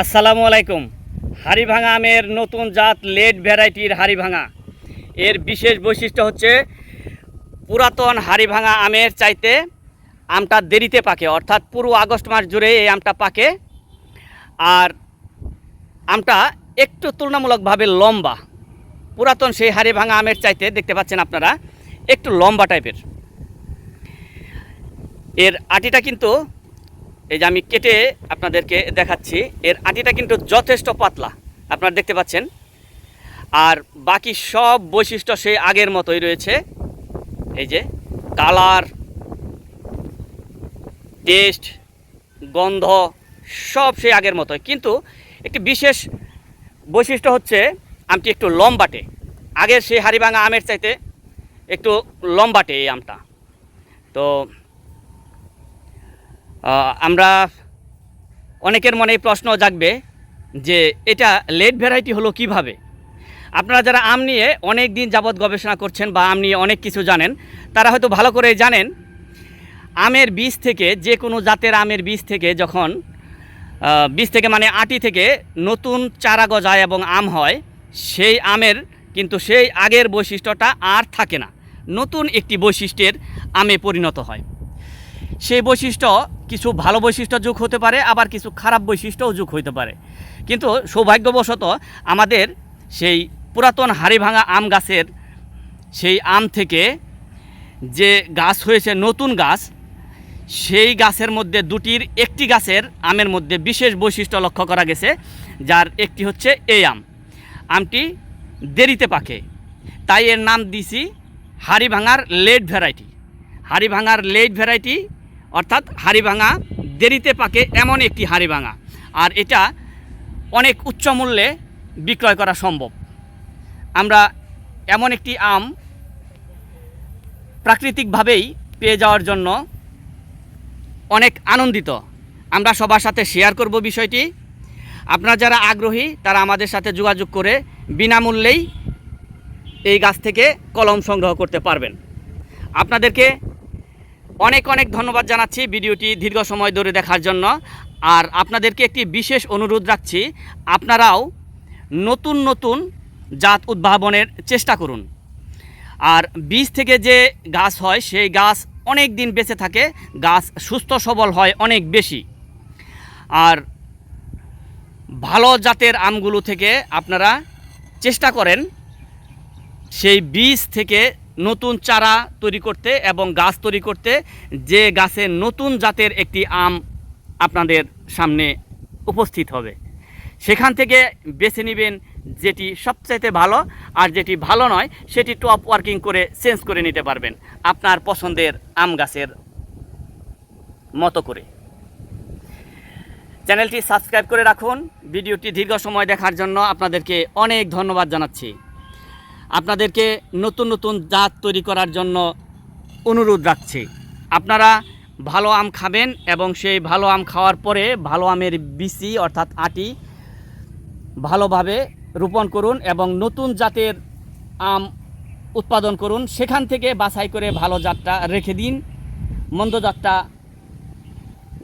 আসসালামু আলাইকুম। হাড়িভাঙা আমের নতুন জাত লেট ভ্যারাইটির হাড়িভাঙা। এর বিশেষ বৈশিষ্ট্য হচ্ছে পুরাতন হাড়িভাঙা আমের চাইতে আমটা দেরিতে পাকে, অর্থাৎ পুরো আগস্ট মাস জুড়ে এই আমটা পাকে। আর আমটা একটু তুলনামূলকভাবে লম্বা। পুরাতন সেই হাড়িভাঙা আমের চাইতে দেখতে পাচ্ছেন আপনারা, একটু লম্বা টাইপের। এর আটিটা কিন্তু এই যে আমি কেটে আপনাদেরকে দেখাচ্ছি, এর আটিটা কিন্তু যথেষ্ট পাতলা, আপনারা দেখতে পাচ্ছেন। আর বাকি সব বৈশিষ্ট্য সেই আগের মতোই রয়েছে। এই যে কালার, টেস্ট, গন্ধ, সব সেই আগের মতোই। কিন্তু একটি বিশেষ বৈশিষ্ট্য হচ্ছে, আমটি একটু লম্বাটে। আগের সেই হাড়িভাঙা আমের চাইতে একটু লম্বাটে এই আমটা। তো আমরা অনেকের মনে প্রশ্ন জাগবে যে এটা লেট ভ্যারাইটি হলো কীভাবে? আপনারা যারা আম নিয়ে অনেক দিন যাবৎ গবেষণা করছেন বা আম নিয়ে অনেক কিছু জানেন, তারা হয়তো ভালো করে জানেন, আমের বীজ থেকে যে কোনো জাতের আমের বীজ থেকে যখন বীজ থেকে মানে আটি থেকে নতুন চারা গজায় এবং আম হয়, সেই আমের কিন্তু সেই আগের বৈশিষ্ট্যটা আর থাকে না। নতুন একটি বৈশিষ্ট্যের আমে পরিণত হয়। সেই বৈশিষ্ট্য, কিছু ভালো বৈশিষ্ট্য যোগ হতে পারে, আবার কিছু খারাপ বৈশিষ্ট্যও যোগ হতে পারে। কিন্তু সৌভাগ্যবশত আমাদের সেই পুরাতন হাড়িভাঙা আম গাছের সেই আম থেকে যে গাছ হয়েছে, নতুন গাছ, সেই গাছের মধ্যে দুটির একটি গাছের আমের মধ্যে বিশেষ বৈশিষ্ট্য লক্ষ্য করা গেছে, যার একটি হচ্ছে এই আম। আমটি দেরিতে পাকে। তাই এর নাম দিছি হাড়িভাঙার লেট ভ্যারাইটি। হাড়িভাঙার লেট ভ্যারাইটি অর্থাৎ হাড়িভাঙা দেরিতে পাকে এমন একটি হাড়িভাঙা। আর এটা অনেক উচ্চ মূল্যে বিক্রয় করা সম্ভব। আমরা এমন একটি আম প্রাকৃতিকভাবেই পেয়ে যাওয়ার জন্য অনেক আনন্দিত। আমরা সবার সাথে শেয়ার করব বিষয়টি। আপনারা যারা আগ্রহী, তারা আমাদের সাথে যোগাযোগ করে বিনামূল্যেই এই গাছ থেকে কলম সংগ্রহ করতে পারবেন। আপনাদেরকে অনেক অনেক ধন্যবাদ জানাচ্ছি ভিডিওটি দীর্ঘ সময় ধরে দেখার জন্য। আর আপনাদেরকে একটি বিশেষ অনুরোধ রাখছি, আপনারাও নতুন নতুন জাত উদ্ভাবনের চেষ্টা করুন। আর বীজ থেকে যে গাছ হয়, সেই গাছ অনেক দিন বেঁচে থাকে, গাছ সুস্থ সবল হয় অনেক বেশি। আর ভালো জাতের আমগুলো থেকে আপনারা চেষ্টা করেন, সেই বীজ থেকে নতুন চারা তৈরি করতে এবং গাছ তৈরি করতে যে গাছের নতুন জাতের একটি আম আপনাদের সামনে উপস্থিত হবে। সেখান থেকে বেছে নেবেন যেটি সবচাইতে ভালো আর যেটি ভালো নয়, সেটি টপ ওয়ার্কিং করে চেঞ্জ করে নিতে পারবেন আপনার পছন্দের আম গাছের মতো করে। চ্যানেলটি সাবস্ক্রাইব করে রাখুন। ভিডিওটি দীর্ঘ সময় দেখার জন্য আপনাদেরকে অনেক ধন্যবাদ জানাচ্ছি। আপনাদেরকে নতুন নতুন জাত তৈরি করার জন্য অনুরোধ রাখছি। আপনারা ভালো আম খাবেন এবং সেই ভালো আম খাওয়ার পরে ভালো আমের বিচি অর্থাৎ আটি ভালোভাবে রোপণ করুন এবং নতুন জাতের আম উৎপাদন করুন। সেখান থেকে বাছাই করে ভালো জাতটা রেখে দিন। মন্দ জাতটা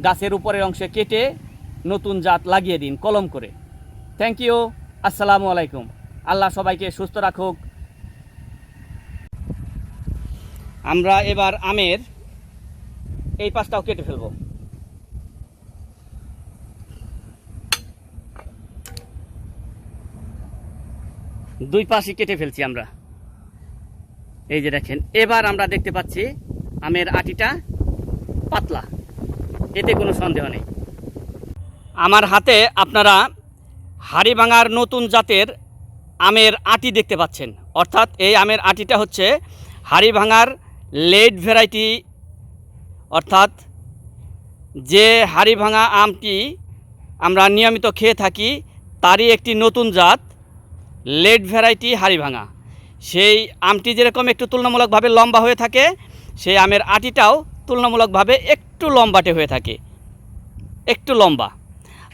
গাছের উপরের অংশে কেটে নতুন জাত লাগিয়ে দিন কলম করে। থ্যাংক ইউ আসসালামু আলাইকুম। আল্লাহ সবাইকে সুস্থ রাখুক। আমরা এবার আমের এই পাশটাও কেটে ফেলব। দুই পাশই কেটে ফেলছি আমরা। এই যে দেখেন, এবার আমরা দেখতে পাচ্ছি আমের আটিটা পাতলা। এতে কোনো সন্দেহ নেই। আমার হাতে আপনারা হাড়িভাঙার নতুন জাতের আমের আটি দেখতে পাচ্ছেন। অর্থাৎ এই আমের আটিটা হচ্ছে হাড়িভাঙার লেট ভ্যারাইটি, অর্থাৎ যে হাড়িভাঙা আমটি আমরা নিয়মিত খেয়ে থাকি, তারই একটি নতুন জাত লেট ভ্যারাইটি হাড়িভাঙা সেই আমটি যেরকম একটু তুলনামূলকভাবে লম্বা হয়ে থাকে, সেই আমের আটিটাও তুলনামূলকভাবে একটু লম্বাটে হয়ে থাকে, একটু লম্বা।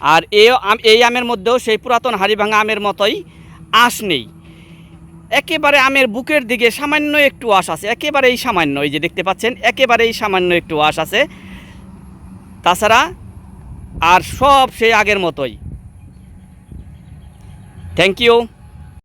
আর এই আম- এই আমের মধ্যেও সেই পুরাতন হাড়িভাঙা আমের মতোই আঁশ নেই। একেবারে আমের বুকের দিকে সামান্য একটু আশ আছে একেবারে এই সামান্য, এই যে দেখতে পাচ্ছেন একেবারে এই সামান্য একটু আশ আছে। তাছাড়া আর সব সেই আগের মতোই। Thank you